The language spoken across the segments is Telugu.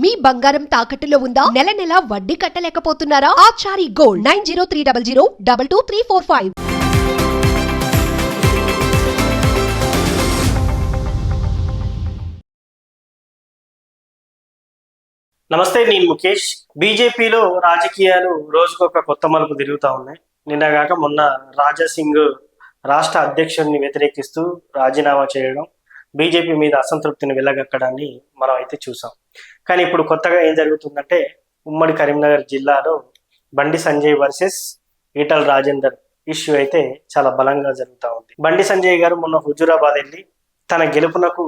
మీ బంగారం తాకట్టులో ఉందా? నెల నెల వడ్డీ కట్టలేకపోతున్నారా? Achari gold nine zero three double zero double two three four five. నమస్తే నేను ముఖేష్. బీజేపీలో రాజకీయాలు రోజుకొక కొత్త మలుపు తిరుగుతూ ఉన్నాయి. నిన్నగాక మొన్న రాజాసింగ్ రాష్ట్ర అధ్యక్షుడిని వ్యతిరేకిస్తూ రాజీనామా చేయడం బీజేపీ మీద అసంతృప్తిని వెళ్ళగక్కడాన్ని మనం అయితే చూసాం. కానీ ఇప్పుడు కొత్తగా ఏం జరుగుతుందంటే ఉమ్మడి కరీంనగర్ జిల్లాలో బండి సంజయ్ వర్సెస్ ఈటల్ రాజేందర్ ఇష్యూ అయితే చాలా బలంగా జరుగుతూ ఉంది. బండి సంజయ్ గారు మొన్న హుజూరాబాద్ వెళ్ళి తన గెలుపునకు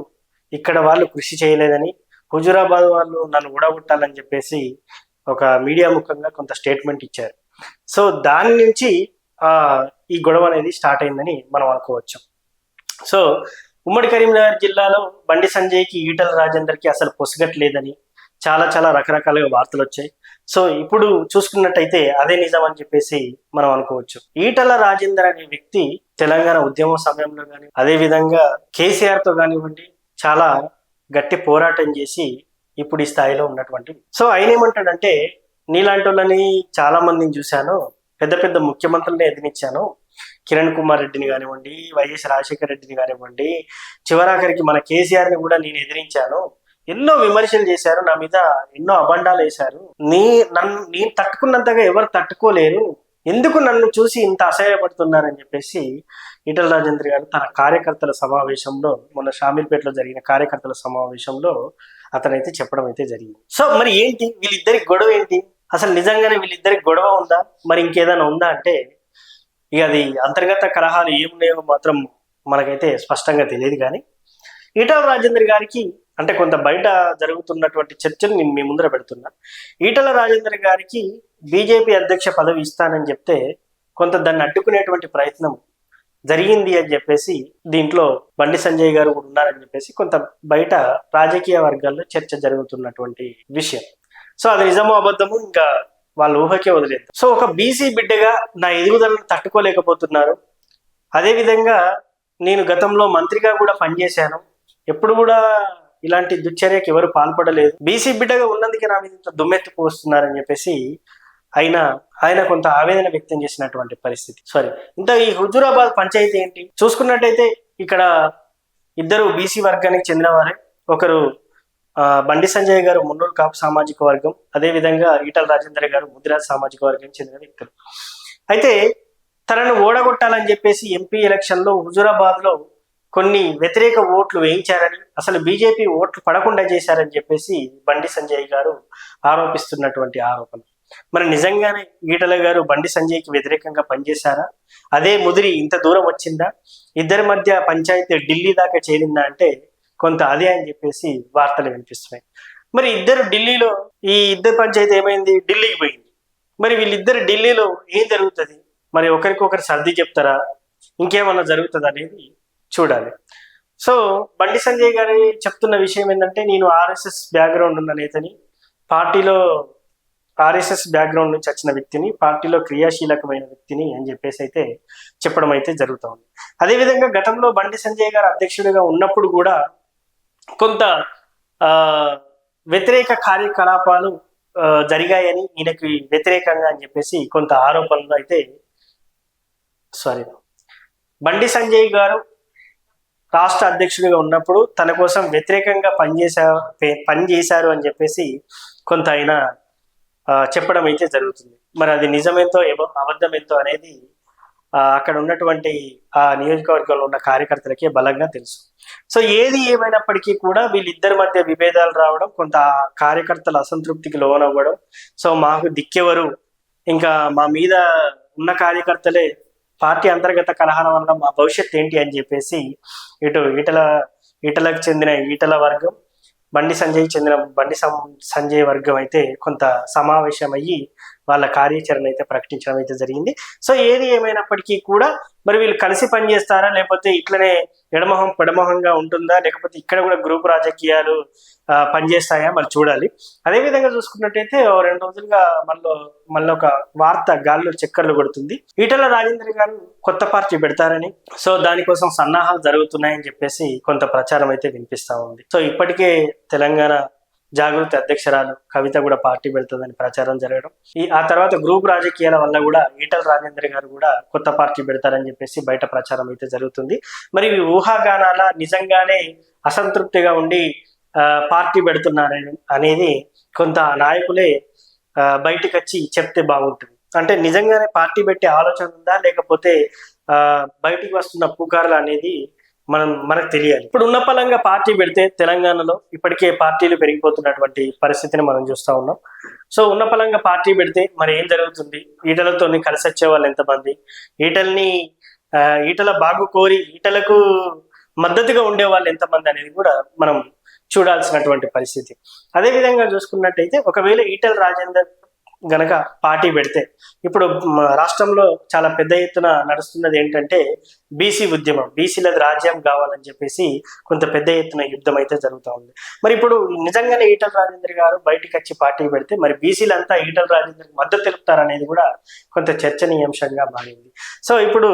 ఇక్కడ వాళ్ళు కృషి చేయలేదని హుజూరాబాద్ వాళ్ళు నన్ను ఊడగొట్టాలని చెప్పేసి ఒక మీడియా ముఖంగా కొంత స్టేట్మెంట్ ఇచ్చారు. సో దాని నుంచి ఆ ఈ గొడవ అనేది స్టార్ట్ అయిందని మనం అనుకోవచ్చు. సో ఉమ్మడి కరీంనగర్ జిల్లాలో బండి సంజయ్కి ఈటల రాజేందర్కి అసలు పొసగట్లేదని చాలా చాలా రకరకాలుగా వార్తలు వచ్చాయి. సో ఇప్పుడు చూసుకున్నట్టయితే అదే నిజం అని చెప్పేసి మనం అనుకోవచ్చు. ఈటల రాజేందర్ అనే వ్యక్తి తెలంగాణ ఉద్యమం సమయంలో కానీ అదే విధంగా కేసీఆర్తో కానివ్వండి చాలా గట్టి పోరాటం చేసి ఇప్పుడు ఈ స్థాయిలో ఉన్నటువంటి సో ఆయన ఏమంటాడంటే నీలాంటి వాళ్ళని చాలా మందిని చూశాను పెద్ద పెద్ద ముఖ్యమంత్రులనే ఎదిరించాను కిరణ్ కుమార్ రెడ్డిని కానివ్వండి వైఎస్ రాజశేఖర రెడ్డిని కానివ్వండి చివరాఖరికి మన కేసీఆర్ని కూడా నేను ఎదిరించాను. ఎన్నో విమర్శలు చేశారు నా మీద ఎన్నో అబండాలు వేశారు. నీ నన్ను నేను తట్టుకున్నంతగా ఎవరు తట్టుకోలేరు. ఎందుకు నన్ను చూసి ఇంత అసహ్యపడుతున్నారని చెప్పేసి ఈటల రాజేంద్ర గారు తన కార్యకర్తల సమావేశంలో మొన్న షామీర్పేటలో జరిగిన కార్యకర్తల సమావేశంలో అతనైతే చెప్పడం అయితే జరిగింది. సో మరి ఏంటి? వీళ్ళిద్దరికి గొడవ ఏంటి? అసలు నిజంగానే వీళ్ళిద్దరికి గొడవ ఉందా? మరి ఇంకేదైనా ఉందా అంటే ఇక అది అంతర్గత కలహాలు ఏమున్నాయో మాత్రం మనకైతే స్పష్టంగా తెలియదు కానీ ఈటల రాజేందర్ గారికి అంటే కొంత బయట జరుగుతున్నటువంటి చర్చను నేను మీ ముందర పెడుతున్నా. ఈటల రాజేందర్ గారికి బీజేపీ అధ్యక్ష పదవి ఇస్తానని చెప్తే కొంత దాన్ని అడ్డుకునేటువంటి ప్రయత్నం జరిగింది అని చెప్పేసి దీంట్లో బండి సంజయ్ గారు కూడా ఉన్నారని చెప్పేసి కొంత బయట రాజకీయ వర్గాల్లో చర్చ జరుగుతున్నటువంటి విషయం. సో అది నిజమో అబద్ధము ఇంకా వాళ్ళ ఊహకే వదిలేదు సో ఒక బీసీ బిడ్డగా నా ఎదుగుదలను తట్టుకోలేకపోతున్నారు. అదేవిధంగా నేను గతంలో మంత్రిగా కూడా పనిచేశాను. ఎప్పుడు కూడా ఇలాంటి దుశ్చర్యకి ఎవరు పాల్పడలేదు. బీసీ బిడ్డగా ఉన్నందుకే నా మీద ఇంత దుమ్మెత్తి పోస్తున్నారని చెప్పేసి ఆయన ఆయన కొంత ఆవేదన వ్యక్తం చేసినటువంటి పరిస్థితి. సారీ ఇంత ఈ హుజూరాబాద్ పంచాయతీ ఏంటి? చూసుకున్నట్టయితే ఇక్కడ ఇద్దరు బీసీ వర్గానికి చెందినవారే ఒకరు బండి సంజయ్ గారు మున్నూరు కాపు సామాజిక వర్గం అదేవిధంగా ఈటల రాజేందర్ గారు ముదిరాజ్ సామాజిక వర్గం చెందిన వ్యక్తులు. అయితే తనను ఓడగొట్టాలని చెప్పేసి ఎంపీ ఎలక్షన్లో హుజురాబాద్లో కొన్ని వ్యతిరేక ఓట్లు వేయించారని అసలు బీజేపీ ఓట్లు పడకుండా చేశారని చెప్పేసి బండి సంజయ్ గారు ఆరోపిస్తున్నటువంటి ఆరోపణ. మరి నిజంగానే ఈటల గారు బండి సంజయ్కి వ్యతిరేకంగా పనిచేశారా? అదే ముదిరి ఇంత దూరం వచ్చిందా? ఇద్దరి మధ్య పంచాయతీ ఢిల్లీ దాకా చేరిందా అంటే కొంత అదే అని చెప్పేసి వార్తలు వినిపిస్తున్నాయి. మరి ఇద్దరు ఢిల్లీలో ఈ ఇద్దరు పంచాయతీ ఏమైంది? ఢిల్లీకి పోయింది. మరి వీళ్ళిద్దరు ఢిల్లీలో ఏం జరుగుతుంది? మరి ఒకరికొకరు సర్ది చెప్తారా? ఇంకేమన్నా జరుగుతుంది అనేది చూడాలి. సో బండి సంజయ్ గారి చెప్తున్న విషయం ఏంటంటే నేను ఆర్ఎస్ఎస్ బ్యాక్గ్రౌండ్ ఉన్న నేతని పార్టీలో ఆర్ఎస్ఎస్ బ్యాక్గ్రౌండ్ నుంచి వచ్చిన వ్యక్తిని పార్టీలో క్రియాశీలకమైన వ్యక్తిని అని చెప్పేసి అయితే చెప్పడం అయితే జరుగుతూ ఉంది అదేవిధంగా గతంలో బండి సంజయ్ గారు అధ్యక్షుడిగా ఉన్నప్పుడు కూడా కొంత ఆ వ్యతిరేక కార్యకలాపాలు ఆ, జరిగాయని ఈయనకి వ్యతిరేకంగా అని చెప్పేసి కొంత ఆరోపణలు అయితే సారీ. బండి సంజయ్ గారు రాష్ట్ర అధ్యక్షుడిగా ఉన్నప్పుడు తన కోసం వ్యతిరేకంగా పనిచేసా పనిచేశారు అని చెప్పేసి కొంత ఆయన ఆ, చెప్పడం అయితే జరుగుతుంది. మరి అది నిజమేంతో ఏమో అబద్ధమేంతో అనేది అక్కడ ఉన్నటువంటి ఆ నియోజకవర్గంలో ఉన్న కార్యకర్తలకే బలంగా తెలుసు. సో ఏది ఏమైనప్పటికీ కూడా వీళ్ళిద్దరి మధ్య విభేదాలు రావడం కొంత కార్యకర్తల అసంతృప్తికి లోనవ్వడం సో మాకు దిక్కెవరు ఇంకా మా మీద ఉన్న కార్యకర్తలే పార్టీ అంతర్గత కలహాల వల్ల మా భవిష్యత్ ఏంటి అని చెప్పేసి ఇటు ఈటల ఈటలకు చెందిన ఈటల వర్గం బండి సంజయ్ చెందిన బండి సం- సంజయ్ వర్గం అయితే కొంత సమావేశం అయ్యి వాళ్ళ కార్యాచరణ అయితే ప్రకటించడం అయితే జరిగింది. సో ఏది ఏమైనప్పటికీ కూడా మరి వీళ్ళు కలిసి పనిచేస్తారా లేకపోతే ఇట్లనే ఎడమొహం పెడమొహంగా ఉంటుందా? లేకపోతే ఇక్కడ కూడా గ్రూప్ రాజకీయాలు పనిచేస్తాయా? మరి చూడాలి. అదే విధంగా చూసుకున్నట్టయితే ఓ రెండు రోజులుగా మళ్ళీ మళ్ళీ ఒక వార్త గాల్లో చక్కర్లు కొడుతుంది. ఈటల రాజేంద్ర గారు కొత్త పార్టీ పెడతారని. సో దానికోసం సన్నాహాలు జరుగుతున్నాయని చెప్పేసి కొంత ప్రచారం అయితే వినిపిస్తా ఉంది. సో ఇప్పటికే తెలంగాణ జాగృతి అధ్యక్షురాలు కవిత కూడా పార్టీ పెడుతుందని ప్రచారం జరగడం. ఈ ఆ తర్వాత గ్రూప్ రాజకీయాల వల్ల కూడా ఈటల రాజేందర్ గారు కూడా కొత్త పార్టీ పెడతారని చెప్పేసి బయట ప్రచారం అయితే జరుగుతుంది. మరి ఈ ఊహాగానాల నిజంగానే అసంతృప్తిగా ఉండి ఆ, పార్టీ పెడుతున్నారని అనేది కొంత నాయకులే ఆ, బయటికి వచ్చి చెప్తే బాగుంటుంది. అంటే నిజంగానే పార్టీ పెట్టే ఆలోచన ఉందా? లేకపోతే ఆ, బయటికి వస్తున్న పుకార్లు అనేది మనం మనకు తెలియాలి. ఇప్పుడు ఉన్న పలంగా పార్టీ పెడితే తెలంగాణలో ఇప్పటికే పార్టీలు పెరిగిపోతున్నటువంటి పరిస్థితిని మనం చూస్తా ఉన్నాం. సో ఉన్న పలంగా పార్టీ పెడితే మరి ఏం జరుగుతుంది? ఈటలతో కలిసి వచ్చే వాళ్ళు ఎంతమంది? ఈటల్ని ఆ, ఈటల బాగు కోరి ఈటలకు మద్దతుగా ఉండే వాళ్ళు ఎంతమంది అనేది కూడా మనం చూడాల్సినటువంటి పరిస్థితి. అదే విధంగా చూసుకున్నట్టయితే ఒకవేళ ఈటల రాజేందర్ గనక పార్టీ పెడితే. ఇప్పుడు రాష్ట్రంలో చాలా పెద్ద ఎత్తున నడుస్తున్నది ఏంటంటే బీసీ ఉద్యమం బీసీలది రాజ్యం కావాలని చెప్పేసి కొంత పెద్ద ఎత్తున యుద్ధం అయితే జరుగుతూ ఉంది. మరి ఇప్పుడు నిజంగానే ఈటల రాజేందర్ గారు బయటికి వచ్చి పార్టీ పెడితే మరి బీసీలంతా ఈటల రాజేందర్ మద్దతు తెలుపుతారనేది కూడా కొంత చర్చనీయాంశంగా మారింది. సో ఇప్పుడు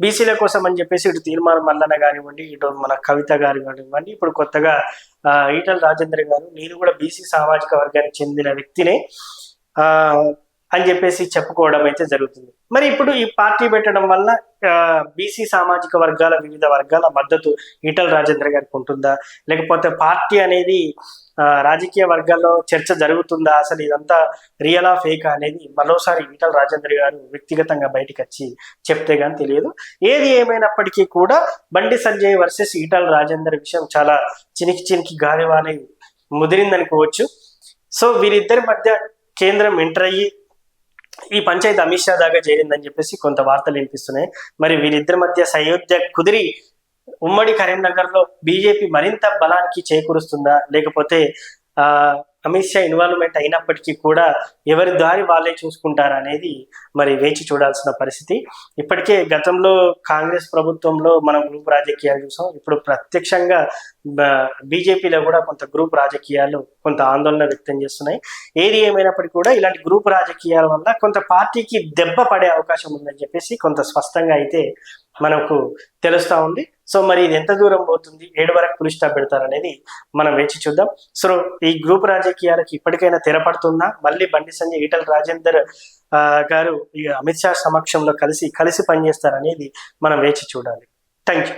బీసీల కోసం అని చెప్పేసి ఇటు తీర్మానం మల్లన కానివ్వండి ఇటు మన కవిత గారు కానివ్వండి ఇప్పుడు కొత్తగా ఆ, ఈటల రాజేంద్ర గారు నేను కూడా బీసీ సామాజిక వర్గానికి చెందిన వ్యక్తినే. అని చెప్పేసి చెప్పుకోవడం అయితే జరుగుతుంది. మరి ఇప్పుడు ఈ పార్టీ పెట్టడం వల్ల బీసీ సామాజిక వర్గాల వివిధ వర్గాల మద్దతు ఈటల రాజేంద్ర గారికి ఉంటుందా? లేకపోతే పార్టీ అనేది ఆ, రాజకీయ వర్గాల్లో చర్చ జరుగుతుందా? అసలు ఇదంతా రియలా ఫేకా అనేది మరోసారి ఈటల రాజేంద్ర గారు వ్యక్తిగతంగా బయటకు వచ్చి చెప్తే కానీ తెలియదు. ఏది ఏమైనప్పటికీ కూడా బండి సంజయ్ వర్సెస్ ఈటల రాజేందర్ విషయం చాలా చినికి చినికి గాలివానే ముదిరిందనుకోవచ్చు. సో వీరిద్దరి మధ్య కేంద్రం ఎంటర్ అయ్యి ఈ పంచాయతీ అమిత్ షా దాకా చేరిందని చెప్పేసి కొంత వార్తలు వినిపిస్తున్నాయి. మరి వీరిద్దరి మధ్య సయోధ్య కుదిరి ఉమ్మడి కరీంనగర్లో బీజేపీ మరింత బలానికి చేకూరుస్తుందా? లేకపోతే ఆ అమిత్ షా ఇన్వాల్వ్మెంట్ అయినప్పటికీ కూడా ఎవరి దారి వాళ్ళే చూసుకుంటారా అనేది మరి వేచి చూడాల్సిన పరిస్థితి. ఇప్పటికే గతంలో కాంగ్రెస్ ప్రభుత్వంలో మనం గ్రూప్ రాజకీయాలు చూసాం. ఇప్పుడు ప్రత్యక్షంగా బీజేపీలో కూడా కొంత గ్రూప్ రాజకీయాలు కొంత ఆందోళన వ్యక్తం చేస్తున్నాయి. ఏది ఏమైనప్పటికీ కూడా ఇలాంటి గ్రూప్ రాజకీయాల వల్ల కొంత పార్టీకి దెబ్బ పడే అవకాశం ఉందని చెప్పేసి కొంత స్పష్టంగా అయితే మనకు తెలుస్తా ఉంది. సో మరి ఇది ఎంత దూరం పోతుంది? ఏడు వరకు పులి స్టాప్ పెడతారనేది మనం వేచి చూద్దాం. సో ఈ గ్రూప్ రాజకీయాలకు ఇప్పటికైనా తెరపడుతుందా మళ్ళీ బండి సంజయ్ ఈటల రాజేందర్ గారు అమిత్ షా సమక్షంలో కలిసి కలిసి పనిచేస్తారనేది మనం వేచి చూడాలి. Thank you